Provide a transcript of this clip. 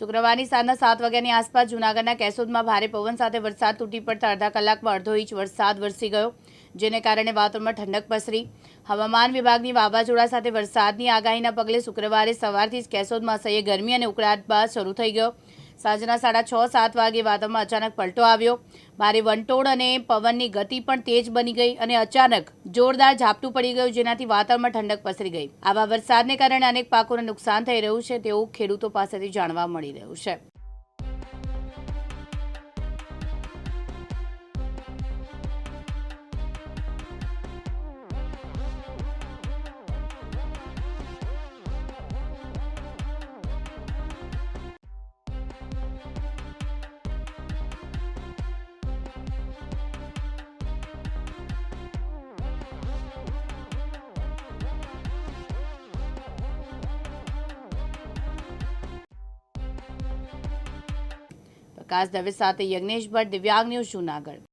શુક્રવારની સાંજના સાત વાગ્યાની આસપાસ જૂનાગઢના કેશોદમાં ભારે પવન સાથે વરસાદ તૂટી પડતા અડધા કલાકમાં અડધો ઇંચ વરસાદ વરસી ગયો, જેને કારણે વાતાવરણમાં ઠંડક પસરી. હવામાન વિભાગની વાવાઝોડા સાથે વરસાદની આગાહીના પગલે શુક્રવારે સવારથી જ કેશોદમાં અસહ્ય ગરમી અને ઉકળાટ બાદ શરૂ થઈ ગયો. સાંજના સાડા છ, સાત વાગે વાતાવરણમાં અચાનક પલટો આવ્યો. ભારે વંટોળ અને પવનની ગતિ પણ તેજ બની ગઈ અને અચાનક જોરદાર ઝાપટું પડી ગયું, જેનાથી વાતાવરણમાં ઠંડક પસરી ગઈ. આવા વરસાદને કારણે અનેક પાકોને નુકસાન થઈ રહ્યું છે, તેવું ખેડૂતો પાસેથી જાણવા મળી રહ્યું છે. પ્રકાશ દવે સાથે યજ્ઞેશ ભટ્ટ દિવ્યાંગ ન્યૂઝ જૂનાગઢ.